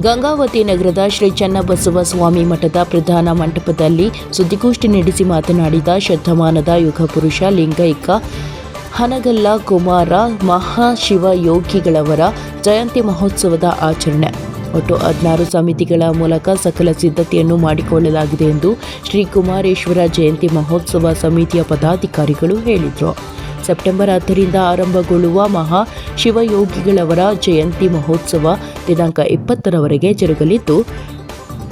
ಗಂಗಾವತಿ ನಗರದ ಶ್ರೀ ಚನ್ನಬಸವ ಸ್ವಾಮಿ ಮಠದ ಪ್ರಧಾನ ಮಂಟಪದಲ್ಲಿ ಸುದ್ದಿಗೋಷ್ಠಿ ನಡೆಸಿ ಮಾತನಾಡಿದ ಶತಮಾನದ ಯುಗಪುರುಷ ಲಿಂಗೈಕ ಹನಗಲ್ಲ ಕುಮಾರ ಮಹಾಶಿವಯೋಗಿಗಳವರ ಜಯಂತಿ ಮಹೋತ್ಸವದ ಆಚರಣೆ. ಒಟ್ಟು ಹದಿನಾರು ಸಮಿತಿಗಳ ಮೂಲಕ ಸಕಲ ಸಿದ್ಧತೆಯನ್ನು ಮಾಡಿಕೊಳ್ಳಲಾಗಿದೆ ಎಂದು ಶ್ರೀ ಕುಮಾರೇಶ್ವರ ಜಯಂತಿ ಮಹೋತ್ಸವ ಸಮಿತಿಯ ಪದಾಧಿಕಾರಿಗಳು ಹೇಳಿದರು. ಸೆಪ್ಟೆಂಬರ್ ಹತ್ತರಿಂದ ಆರಂಭಗೊಳ್ಳುವ ಮಹಾ ಶಿವಯೋಗಿಗಳವರ ಜಯಂತಿ ಮಹೋತ್ಸವ ದಿನಾಂಕ ಇಪ್ಪತ್ತರವರೆಗೆ ಜರುಗಲಿದ್ದು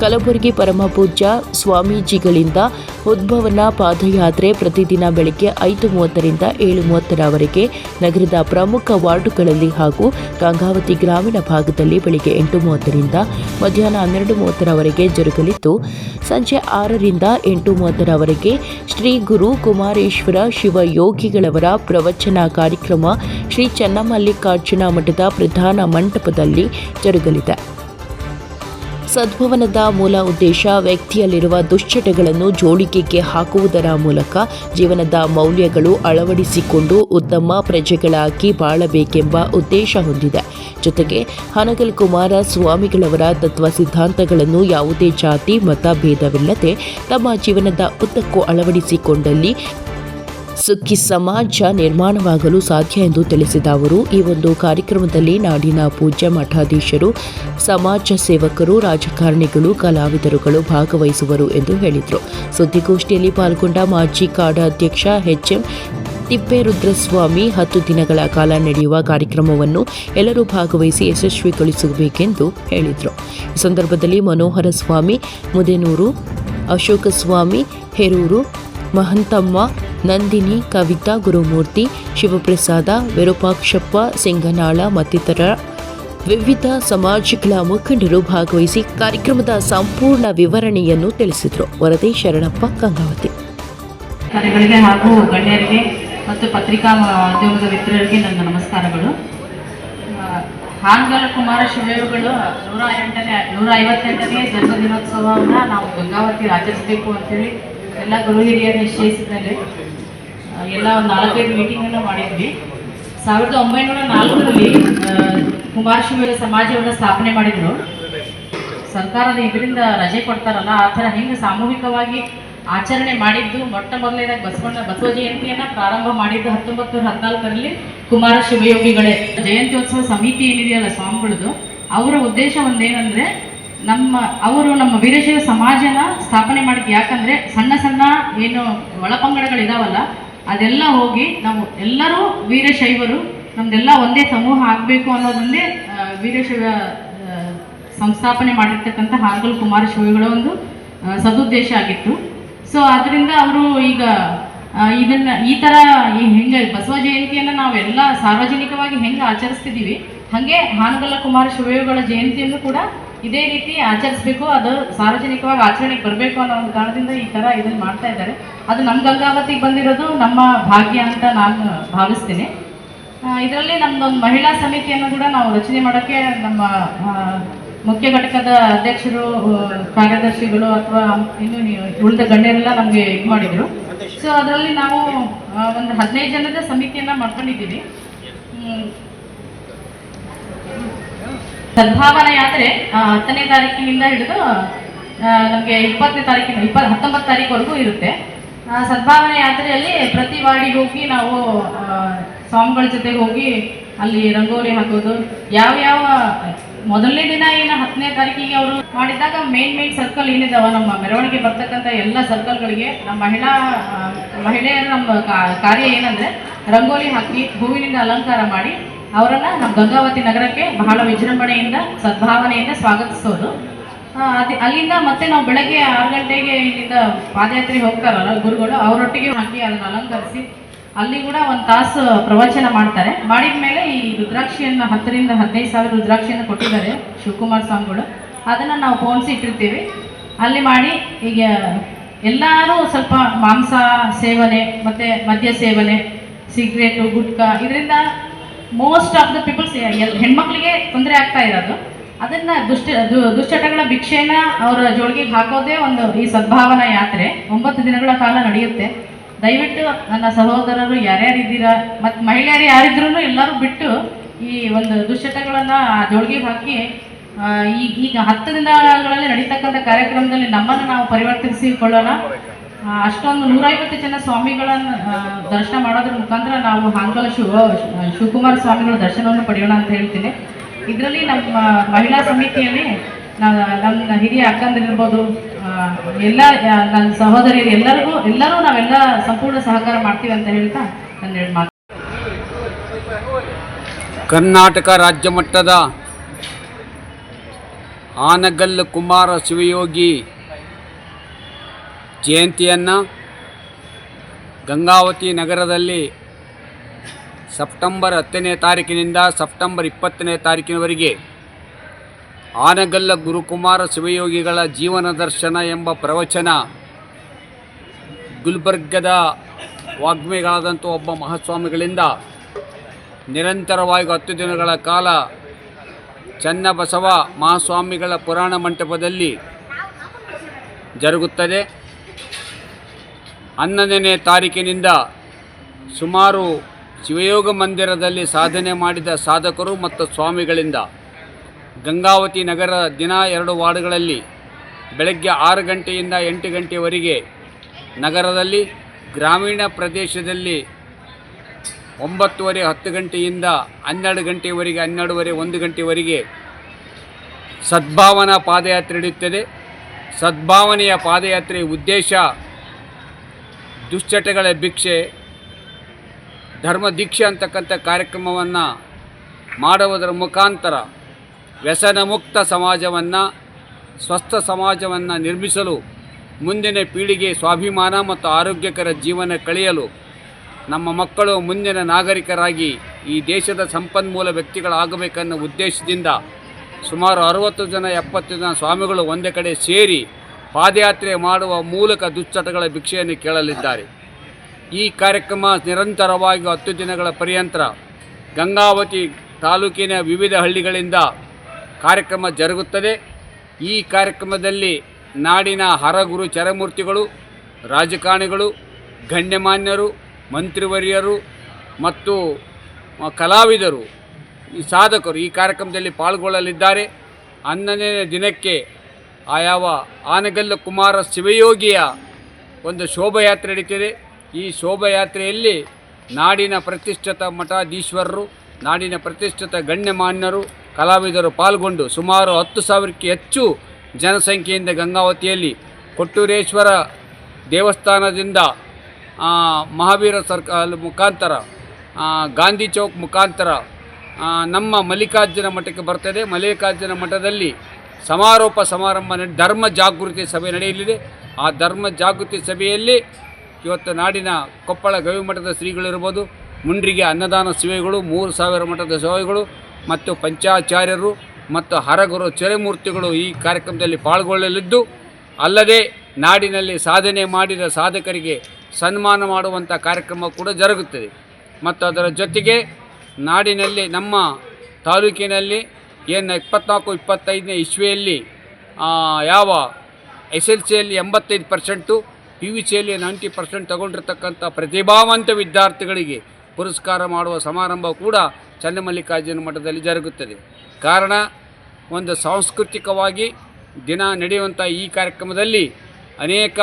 ಕಲಬುರಗಿ ಪರಮಪೂಜ್ಯ ಸ್ವಾಮೀಜಿಗಳಿಂದ ಉದ್ಭವನ ಪಾದಯಾತ್ರೆ ಪ್ರತಿದಿನ ಬೆಳಗ್ಗೆ ಐದು ಮೂವತ್ತರಿಂದ ಏಳು ಮೂವತ್ತರವರೆಗೆ ನಗರದ ಪ್ರಮುಖ ವಾರ್ಡುಗಳಲ್ಲಿ ಹಾಗೂ ಗಂಗಾವತಿ ಗ್ರಾಮೀಣ ಭಾಗದಲ್ಲಿ ಬೆಳಗ್ಗೆ ಎಂಟು ಮೂವತ್ತರಿಂದ ಮಧ್ಯಾಹ್ನ ಹನ್ನೆರಡು ಮೂವತ್ತರವರೆಗೆ ಜರುಗಲಿದ್ದು, ಸಂಜೆ ಆರರಿಂದ ಎಂಟು ಮೂವತ್ತರವರೆಗೆ ಶ್ರೀ ಗುರು ಕುಮಾರೇಶ್ವರ ಶಿವಯೋಗಿಗಳವರ ಪ್ರವಚನ ಕಾರ್ಯಕ್ರಮ ಶ್ರೀ ಚನ್ನಮಲ್ಲಿಕಾರ್ಜುನ ಮಠದ ಪ್ರಧಾನ ಮಂಟಪದಲ್ಲಿ ಜರುಗಲಿದೆ. ಸದ್ಭವನದ ಮೂಲ ಉದ್ದೇಶ ವ್ಯಕ್ತಿಯಲ್ಲಿರುವ ದುಶ್ಚಟಗಳನ್ನು ಜೋಡಿಕೆಗೆ ಹಾಕುವುದರ ಮೂಲಕ ಜೀವನದ ಮೌಲ್ಯಗಳು ಅಳವಡಿಸಿಕೊಂಡು ಉತ್ತಮ ಪ್ರಜೆಗಳಾಗಿ ಬಾಳಬೇಕೆಂಬ ಉದ್ದೇಶ ಹೊಂದಿದೆ. ಜೊತೆಗೆ ಹನಗಲ್ ಕುಮಾರ ಸ್ವಾಮಿಗಳವರ ತತ್ವ ಸಿದ್ಧಾಂತಗಳನ್ನು ಯಾವುದೇ ಜಾತಿ, ಮತ, ಭೇದವಿಲ್ಲದೆ ತಮ್ಮ ಜೀವನದ ಉದ್ದಕ್ಕೂ ಅಳವಡಿಸಿಕೊಂಡಲ್ಲಿ ಸುಖಿ ಸಮಾಜ ನಿರ್ಮಾಣವಾಗಲು ಸಾಧ್ಯ ಎಂದು ತಿಳಿಸಿದ ಅವರು, ಈ ಒಂದು ಕಾರ್ಯಕ್ರಮದಲ್ಲಿ ನಾಡಿನ ಪೂಜ್ಯ ಮಠಾಧೀಶರು, ಸಮಾಜ ಸೇವಕರು, ರಾಜಕಾರಣಿಗಳು, ಕಲಾವಿದರುಗಳು ಭಾಗವಹಿಸುವರು ಎಂದು ಹೇಳಿದರು. ಸುದ್ದಿಗೋಷ್ಠಿಯಲ್ಲಿ ಪಾಲ್ಗೊಂಡ ಮಾಜಿ ಕಾಡ ಅಧ್ಯಕ್ಷ ಎಚ್ಎಂ ತಿಪ್ಪೇರುದ್ರಸ್ವಾಮಿ, ಹತ್ತು ದಿನಗಳ ಕಾಲ ನಡೆಯುವ ಕಾರ್ಯಕ್ರಮವನ್ನು ಎಲ್ಲರೂ ಭಾಗವಹಿಸಿ ಯಶಸ್ವಿಗೊಳಿಸಬೇಕೆಂದು ಹೇಳಿದರು. ಈ ಸಂದರ್ಭದಲ್ಲಿ ಮನೋಹರ ಸ್ವಾಮಿ, ಮುದೇನೂರು ಅಶೋಕ ಸ್ವಾಮಿ ಹೆರೂರು, ಮಹಂತಮ್ಮ ನಂದಿನಿ ಕವಿತಾ ಗುರುಮೂರ್ತಿ ಶಿವಪ್ರಸಾದ ವಿರೂಪಾಕ್ಷಪ್ಪ ಸಿಂಗನಾಳ ಮತ್ತಿತರ ವಿವಿಧ ಸಮಾಜಗಳ ಮುಖಂಡರು ಭಾಗವಹಿಸಿ ಕಾರ್ಯಕ್ರಮದ ಸಂಪೂರ್ಣ ವಿವರಣೆಯನ್ನು ತಿಳಿಸಿದರು. ವರದಿ ಶರಣಪ್ಪ ಗಂಗಾವತಿ. ಹಾಗೂ ಗಣ್ಯರಿಗೆ ಮತ್ತು ಪತ್ರಿಕಾ ಉದ್ಯೋಗದ ಮಿತ್ರರಿಗೆ ನನ್ನ ನಮಸ್ಕಾರಗಳು. ಹಾನ್ಗಲ್ ಕುಮಾರ ಶಿವಯೋಗಿಗಳು ನೂರ ಎಂಟನೇ ನೂರ ಐವತ್ತೆಂಟನೇ ಜನ್ಮದಿನೋತ್ಸವವನ್ನು ನಾವು ಗಂಗಾವತಿ ಆಚರಿಸಬೇಕು ಅಂತೇಳಿ ಎಲ್ಲ ಗುರು ಹಿರಿಯರು ನಿಶ್ಚಯಿಸಿದ್ಮೇಲೆ ಆ, ಎಲ್ಲ ಒಂದು ನಾಲ್ಕೈದು ಮೀಟಿಂಗನ್ನು ಮಾಡಿದ್ವಿ. ಸಾವಿರದ ಒಂಬೈನೂರ ನಾಲ್ಕರಲ್ಲಿ ಕುಮಾರಶಿವ ಕುಮಾರ ಶಿವ ಸಮಾಜವನ್ನು ಸ್ಥಾಪನೆ ಮಾಡಿದರು. ಸರ್ಕಾರದ ಇದರಿಂದ ರಜೆ ಕೊಡ್ತಾರಲ್ಲ, ಆ ಥರ ಹೆಂಗೆ ಸಾಮೂಹಿಕವಾಗಿ ಆಚರಣೆ ಮಾಡಿದ್ದು? ಮೊಟ್ಟ ಮೊದಲನೇದಾಗಿ ಬಸವಣ್ಣ, ಬಸವ ಜಯಂತಿಯನ್ನು ಪ್ರಾರಂಭ ಮಾಡಿದ್ದು ಹತ್ತೊಂಬತ್ತು ನೂರ ಹದಿನಾಲ್ಕರಲ್ಲಿ ಕುಮಾರ ಶಿವಯೋಗಿಗಳೇ ಜಯಂತ್ಯೋತ್ಸವ ಸಮಿತಿ ಏನಿದೆಯಲ್ಲ ಸ್ವಾಮಿಗಳದು, ಅವರ ಉದ್ದೇಶ ಒಂದೇನಂದ್ರೆ, ನಮ್ಮ, ಅವರು ನಮ್ಮ ವೀರಶೈವ ಸಮಾಜನ ಸ್ಥಾಪನೆ ಮಾಡಿದ್ದು ಯಾಕಂದ್ರೆ ಸಣ್ಣ ಸಣ್ಣ ಏನು ಒಳಪಂಗಡಗಳಿದಾವಲ್ಲ ಅದೆಲ್ಲ ಹೋಗಿ ನಾವು ಎಲ್ಲರೂ ವೀರಶೈವರು, ನಮ್ದೆಲ್ಲ ಒಂದೇ ಸಮೂಹ ಆಗಬೇಕು ಅನ್ನೋದೊಂದೇ ವೀರಶೈವ ಸಂಸ್ಥಾಪನೆ ಮಾಡಿರ್ತಕ್ಕಂಥ ಹಾನಗಲ್ ಕುಮಾರ ಶಿವಗಳ ಒಂದು ಸದುದ್ದೇಶ ಆಗಿತ್ತು. ಸೊ ಅದರಿಂದ ಅವರು ಈಗ ಇದನ್ನ, ಈ ಥರ ಈ ಹೆಂಗೆ ಬಸವ ಜಯಂತಿಯನ್ನು ನಾವೆಲ್ಲ ಸಾರ್ವಜನಿಕವಾಗಿ ಹೆಂಗೆ ಆಚರಿಸ್ತಿದ್ದೀವಿ, ಹಾಗೆ ಹಾನಗಲ್ಲ ಕುಮಾರ ಶಿವಯೋಗಳ ಜಯಂತಿಯನ್ನು ಕೂಡ ಇದೇ ರೀತಿ ಆಚರಿಸ್ಬೇಕು. ಅದು ಸಾರ್ವಜನಿಕವಾಗಿ ಆಚರಣೆಗೆ ಬರಬೇಕು ಅನ್ನೋ ಒಂದು ಕಾರಣದಿಂದ ಈ ಥರ ಇದನ್ನು ಮಾಡ್ತಾ ಇದ್ದಾರೆ. ಅದು ನಮ್ಮ ಗಂಗಾವತಿಗೆ ಬಂದಿರೋದು ನಮ್ಮ ಭಾಗ್ಯ ಅಂತ ನಾನು ಭಾವಿಸ್ತೀನಿ. ಇದರಲ್ಲಿ ನಮ್ಮದೊಂದು ಮಹಿಳಾ ಸಮಿತಿಯನ್ನು ಕೂಡ ನಾವು ರಚನೆ ಮಾಡೋಕ್ಕೆ ನಮ್ಮ ಮುಖ್ಯ ಘಟಕದ ಅಧ್ಯಕ್ಷರು ಕಾರ್ಯದರ್ಶಿಗಳು ಅಥವಾ ಇನ್ನು ಉಳಿದ ಗಣ್ಯರೆಲ್ಲ ನಮಗೆ ಇದು ಮಾಡಿದರು. ಸೊ ಅದರಲ್ಲಿ ನಾವು ಒಂದು ಹದಿನೈದು ಜನದ ಸಮಿತಿಯನ್ನು ಮಾಡ್ಕೊಂಡಿದ್ದೀವಿ. ಸದ್ಭಾವನಾ ಯಾತ್ರೆ ಆ, ಹತ್ತನೇ ತಾರೀಕಿನಿಂದ ಹಿಡಿದು ನಮಗೆ ಇಪ್ಪತ್ತನೇ ತಾರೀಕಿನ ಇಪ್ಪತ್ತು ಹತ್ತೊಂಬತ್ತು ತಾರೀಕುವರೆಗೂ ಇರುತ್ತೆ. ಸದ್ಭಾವನೆ ಯಾತ್ರೆಯಲ್ಲಿ ಪ್ರತಿ ವಾರ್ಡಿಗೆ ಹೋಗಿ ನಾವು ಸ್ವಾಮಿಗಳ ಜೊತೆಗೆ ಹೋಗಿ ಅಲ್ಲಿ ರಂಗೋಲಿ ಹಾಕೋದು. ಯಾವ್ಯಾವ ಮೊದಲನೇ ದಿನ ಏನು ಹತ್ತನೇ ತಾರೀಕಿಗೆ ಅವರು ಮಾಡಿದಾಗ ಮೇನ್ ಮೇನ್ ಸರ್ಕಲ್ ಏನಿದಾವ ನಮ್ಮ ಮೆರವಣಿಗೆ ಬರ್ತಕ್ಕಂಥ ಎಲ್ಲ ಸರ್ಕಲ್ಗಳಿಗೆ ನಮ್ಮ ಮಹಿಳಾ ಮಹಿಳೆಯರ ನಮ್ಮ ಕಾರ್ಯ ಏನಂದ್ರೆ ರಂಗೋಲಿ ಹಾಕಿ ಹೂವಿನಿಂದ ಅಲಂಕಾರ ಮಾಡಿ ಅವರನ್ನ ನಮ್ಮ ಗಂಗಾವತಿ ನಗರಕ್ಕೆ ಬಹಳ ವಿಜೃಂಭಣೆಯಿಂದ, ಸದ್ಭಾವನೆಯಿಂದ ಸ್ವಾಗತಿಸೋದು. ಅಲ್ಲಿಂದ ಮತ್ತೆ ನಾವು ಬೆಳಗ್ಗೆ ಆರು ಗಂಟೆಗೆ ಇಲ್ಲಿಂದ ಪಾದಯಾತ್ರೆ ಹೋಗ್ತಾರಲ್ಲ ಗುರುಗಳು, ಅವರೊಟ್ಟಿಗೆ ಹಾಕಿ ಅದನ್ನ ಅಲಂಕರಿಸಿ ಅಲ್ಲಿ ಕೂಡ ಒಂದು ತಾಸು ಪ್ರವಚನ ಮಾಡ್ತಾರೆ. ಮಾಡಿದ ಮೇಲೆ ಈ ರುದ್ರಾಕ್ಷಿಯನ್ನು ಹತ್ತರಿಂದ ಹದಿನೈದು ಸಾವಿರ ರುದ್ರಾಕ್ಷಿಯನ್ನು ಕೊಟ್ಟಿದ್ದಾರೆ ಶಿವಕುಮಾರ್ ಸ್ವಾಮಿಗಳು. ಅದನ್ನು ನಾವು ಪೋಣಿಸಿ ಇಟ್ಟಿರ್ತೀವಿ. ಅಲ್ಲಿ ಮಾಡಿ ಈಗ ಎಲ್ಲರೂ ಸ್ವಲ್ಪ ಮಾಂಸ ಸೇವನೆ, ಮತ್ತು ಮದ್ಯ ಸೇವನೆ, ಸಿಗರೇಟು, ಗುಟ್ಕಾ, ಇದರಿಂದ ಮೋಸ್ಟ್ ಆಫ್ ದ ಪೀಪಲ್ಸ್ ಹೆಣ್ಮಕ್ಳಿಗೆ ತೊಂದರೆ ಆಗ್ತಾ ಇರೋದು. ಅದನ್ನ ದುಷ್ಟ ದುಶ್ಚಟಗಳ ಭಿಕ್ಷೆನ ಅವರ ಜೋಳಿಗೆ ಹಾಕೋದೇ ಒಂದು ಈ ಸದ್ಭಾವನಾ ಯಾತ್ರೆ. ಒಂಬತ್ತು ದಿನಗಳ ಕಾಲ ನಡೆಯುತ್ತೆ. ದಯವಿಟ್ಟು ನನ್ನ ಸಹೋದರರು ಯಾರ್ಯಾರಿದ್ದೀರಾ ಮತ್ತು ಮಹಿಳೆಯರು ಯಾರಿದ್ರು ಎಲ್ಲರೂ ಬಿಟ್ಟು ಈ ಒಂದು ದುಶ್ಚಟಗಳನ್ನು ಆ ಜೋಳಿಗೆಗೆ ಹಾಕಿ ಈಗ ಹತ್ತು ದಿನಗಳಲ್ಲಿ ನಡೀತಕ್ಕಂಥ ಕಾರ್ಯಕ್ರಮದಲ್ಲಿ ನಮ್ಮನ್ನು ನಾವು ಪರಿವರ್ತಿಸಿಕೊಳ್ಳೋಣ. ಅಷ್ಟೊಂದು ನೂರೈವತ್ತು ಜನ ಸ್ವಾಮಿಗಳನ್ನು ದರ್ಶನ ಮಾಡೋದ್ರ ಮುಖಾಂತರ ನಾವು ಹಾಂಗಲ ಶಿವ, ಶಿವಕುಮಾರ ಸ್ವಾಮಿಗಳ ದರ್ಶನವನ್ನು ಪಡೆಯೋಣ ಅಂತ ಹೇಳ್ತೀನಿ. ಇದರಲ್ಲಿ ನಮ್ಮ ಮಹಿಳಾ ಸಮಿತಿಯಲ್ಲಿ ನನ್ನ ಹಿರಿಯ ಅಕ್ಕಂದಿರ್ಬೋದು ಎಲ್ಲ ನನ್ನ ಸಹೋದರಿಯರು ಎಲ್ಲರಿಗೂ, ಎಲ್ಲರೂ ನಾವೆಲ್ಲ ಸಂಪೂರ್ಣ ಸಹಕಾರ ಮಾಡ್ತೀವಿ ಅಂತ ಹೇಳ್ತಾ ನನ್ನ ಎರಡು ಮಾತು. ಕರ್ನಾಟಕ ರಾಜ್ಯ ಮಟ್ಟದ ಆನಗಲ್ಲು ಕುಮಾರ ಶಿವಯೋಗಿ ಜಯಂತಿಯನ್ನು ಗಂಗಾವತಿ ನಗರದಲ್ಲಿ ಸೆಪ್ಟೆಂಬರ್ ಹತ್ತನೇ ತಾರೀಕಿನಿಂದ ಸೆಪ್ಟೆಂಬರ್ ಇಪ್ಪತ್ತನೇ ತಾರೀಕಿನವರೆಗೆ ಆನಗಲ್ಲ ಗುರುಕುಮಾರ ಶಿವಯೋಗಿಗಳ ಜೀವನ ದರ್ಶನ ಎಂಬ ಪ್ರವಚನ ಗುಲ್ಬರ್ಗದ ವಾಗ್ಮಿಗಳಾದಂಥ ಒಬ್ಬ ಮಹಾಸ್ವಾಮಿಗಳಿಂದ ನಿರಂತರವಾಗಿ ಹತ್ತು ದಿನಗಳ ಕಾಲ ಚನ್ನಬಸವ ಮಹಾಸ್ವಾಮಿಗಳ ಪುರಾಣ ಮಂಟಪದಲ್ಲಿ ಜರುಗುತ್ತದೆ. ಹನ್ನೊಂದನೇ ತಾರೀಕಿನಿಂದ ಸುಮಾರು ಶಿವಯೋಗ ಮಂದಿರದಲ್ಲಿ ಸಾಧನೆ ಮಾಡಿದ ಸಾಧಕರು ಮತ್ತು ಸ್ವಾಮಿಗಳಿಂದ ಗಂಗಾವತಿ ನಗರ ದಿನ ಎರಡು ವಾರ್ಡ್ಗಳಲ್ಲಿ ಬೆಳಗ್ಗೆ ಆರು ಗಂಟೆಯಿಂದ ಎಂಟು ಗಂಟೆವರೆಗೆ ನಗರದಲ್ಲಿ ಗ್ರಾಮೀಣ ಪ್ರದೇಶದಲ್ಲಿ ಒಂಬತ್ತುವರೆ ಹತ್ತು ಗಂಟೆಯಿಂದ ಹನ್ನೆರಡು ಗಂಟೆವರೆಗೆ, ಹನ್ನೆರಡುವರೆ ಒಂದು ಗಂಟೆವರೆಗೆ ಸದ್ಭಾವನಾ ಪಾದಯಾತ್ರೆ ನಡೆಯುತ್ತದೆ. ಸದ್ಭಾವನೆಯ ಪಾದಯಾತ್ರೆಯ ಉದ್ದೇಶ ದುಶ್ಚಟಗಳ ಭಿಕ್ಷೆ ಧರ್ಮ ದೀಕ್ಷೆ ಅಂತಕ್ಕಂಥ ಕಾರ್ಯಕ್ರಮವನ್ನು ಮಾಡುವುದರ ಮುಖಾಂತರ ವ್ಯಸನ ಮುಕ್ತ ಸಮಾಜವನ್ನು, ಸ್ವಸ್ಥ ಸಮಾಜವನ್ನು ನಿರ್ಮಿಸಲು ಮುಂದಿನ ಪೀಳಿಗೆ ಸ್ವಾಭಿಮಾನ ಮತ್ತು ಆರೋಗ್ಯಕರ ಜೀವನ ಕಳೆಯಲು ನಮ್ಮ ಮಕ್ಕಳು ಮುಂದಿನ ನಾಗರಿಕರಾಗಿ ಈ ದೇಶದ ಸಂಪನ್ಮೂಲ ವ್ಯಕ್ತಿಗಳಾಗಬೇಕನ್ನೋ ಉದ್ದೇಶದಿಂದ ಸುಮಾರು ಅರವತ್ತು ಜನ ಎಪ್ಪತ್ತು ಜನ ಸ್ವಾಮಿಗಳು ಒಂದೇ ಕಡೆ ಸೇರಿ ಪಾದಯಾತ್ರೆ ಮಾಡುವ ಮೂಲಕ ದುಶ್ಚಟಗಳ ಭಿಕ್ಷೆಯನ್ನು ಕೇಳಲಿದ್ದಾರೆ. ಈ ಕಾರ್ಯಕ್ರಮ ನಿರಂತರವಾಗಿ ಹತ್ತು ದಿನಗಳ ಪರ್ಯಂತರ ಗಂಗಾವತಿ ತಾಲೂಕಿನ ವಿವಿಧ ಹಳ್ಳಿಗಳಿಂದ ಕಾರ್ಯಕ್ರಮ ಜರುಗುತ್ತದೆ. ಈ ಕಾರ್ಯಕ್ರಮದಲ್ಲಿ ನಾಡಿನ ಹರಗುರು ಚರಮೂರ್ತಿಗಳು, ರಾಜಕಾರಣಿಗಳು, ಗಣ್ಯಮಾನ್ಯರು, ಮಂತ್ರಿವರ್ಯರು ಮತ್ತು ಕಲಾವಿದರು, ಈ ಸಾಧಕರು ಈ ಕಾರ್ಯಕ್ರಮದಲ್ಲಿ ಪಾಲ್ಗೊಳ್ಳಲಿದ್ದಾರೆ. ಹನ್ನೊಂದನೇ ದಿನಕ್ಕೆ ಆಯಾವ ಆನಗಲ್ಲ ಕುಮಾರ ಶಿವಯೋಗಿಯ ಒಂದು ಶೋಭಾಯಾತ್ರೆ ನಡೀತಿದೆ. ಈ ಶೋಭಾಯಾತ್ರೆಯಲ್ಲಿ ನಾಡಿನ ಪ್ರತಿಷ್ಠಿತ ಮಠಾಧೀಶ್ವರರು, ನಾಡಿನ ಪ್ರತಿಷ್ಠಿತ ಗಣ್ಯಮಾನ್ಯರು, ಕಲಾವಿದರು ಪಾಲ್ಗೊಂಡು ಸುಮಾರು ಹತ್ತು ಸಾವಿರಕ್ಕೆ ಹೆಚ್ಚು ಜನಸಂಖ್ಯೆಯಿಂದ ಗಂಗಾವತಿಯಲ್ಲಿ ಕೊಟ್ಟೂರೇಶ್ವರ ದೇವಸ್ಥಾನದಿಂದ ಮಹಾವೀರ ಸರ್ಕ ಮುಖಾಂತರ ಗಾಂಧಿ ಚೌಕ್ ಮುಖಾಂತರ ನಮ್ಮ ಮಲ್ಲಿಕಾರ್ಜುನ ಮಠಕ್ಕೆ ಬರ್ತದೆ. ಮಲ್ಲಿಕಾರ್ಜುನ ಮಠದಲ್ಲಿ ಸಮಾರೋಪ ಸಮಾರಂಭ ಧರ್ಮ ಜಾಗೃತಿ ಸಭೆ ನಡೆಯಲಿದೆ. ಆ ಧರ್ಮ ಜಾಗೃತಿ ಸಭೆಯಲ್ಲಿ ಇವತ್ತು ನಾಡಿನ ಕೊಪ್ಪಳ ಗವಿಮಠದ ಶ್ರೀಗಳಿರ್ಬೋದು, ಮುಂಡ್ರಿಗೆ ಅನ್ನದಾನ ಸೇವೆಗಳು ಮೂರು ಸಾವಿರ ಮಠದ ಸೇವೆಗಳು ಮತ್ತು ಪಂಚಾಚಾರ್ಯರು ಮತ್ತು ಹರಗುರು ಚರೆಮೂರ್ತಿಗಳು ಈ ಕಾರ್ಯಕ್ರಮದಲ್ಲಿ ಪಾಲ್ಗೊಳ್ಳಲಿದ್ದು, ಅಲ್ಲದೆ ನಾಡಿನಲ್ಲಿ ಸಾಧನೆ ಮಾಡಿದ ಸಾಧಕರಿಗೆ ಸನ್ಮಾನ ಮಾಡುವಂಥ ಕಾರ್ಯಕ್ರಮ ಕೂಡ ಜರುಗುತ್ತದೆ. ಮತ್ತು ಅದರ ಜೊತೆಗೆ ನಾಡಿನಲ್ಲಿ ನಮ್ಮ ತಾಲೂಕಿನಲ್ಲಿ ಏನು ಇಪ್ಪತ್ನಾಲ್ಕು, ಇಪ್ಪತ್ತೈದನೇ ಇಸ್ವಿಯಲ್ಲಿ ಯಾವ ಎಸ್ ಎಲ್ ಸಿಯಲ್ಲಿ ಎಂಬತ್ತೈದು ಪರ್ಸೆಂಟು ಪಿ ವಿ ಸಿಯಲ್ಲಿ ನೈಂಟಿ ಪರ್ಸೆಂಟ್ ತಗೊಂಡಿರ್ತಕ್ಕಂಥ ಪ್ರತಿಭಾವಂತ ವಿದ್ಯಾರ್ಥಿಗಳಿಗೆ ಪುರಸ್ಕಾರ ಮಾಡುವ ಸಮಾರಂಭ ಕೂಡ ಚನ್ನಮಲ್ಲಿಕಾರ್ಜುನ ಮಠದಲ್ಲಿ ಜರುಗುತ್ತದೆ. ಕಾರಣ, ಒಂದು ಸಾಂಸ್ಕೃತಿಕವಾಗಿ ದಿನ ನಡೆಯುವಂಥ ಈ ಕಾರ್ಯಕ್ರಮದಲ್ಲಿ ಅನೇಕ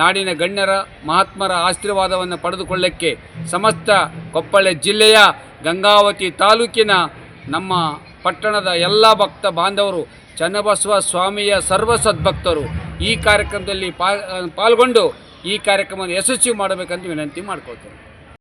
ನಾಡಿನ ಗಣ್ಯರ, ಮಹಾತ್ಮರ ಆಶೀರ್ವಾದವನ್ನು ಪಡೆದುಕೊಳ್ಳಕ್ಕೆ ಸಮಸ್ತ ಕೊಪ್ಪಳ ಜಿಲ್ಲೆಯ ಗಂಗಾವತಿ ತಾಲೂಕಿನ ನಮ್ಮ ಪಟ್ಟಣದ ಎಲ್ಲ ಭಕ್ತ ಬಾಂಧವರು, ಚನ್ನಬಸವ ಸ್ವಾಮಿಯ ಸರ್ವ ಸದ್ಭಕ್ತರು ಈ ಕಾರ್ಯಕ್ರಮದಲ್ಲಿ ಪಾಲ್ಗೊಂಡು ಈ ಕಾರ್ಯಕ್ರಮವನ್ನು ಯಶಸ್ವಿ ಮಾಡಬೇಕಂತ ವಿನಂತಿ ಮಾಡ್ಕೊಳ್ತೇನೆ.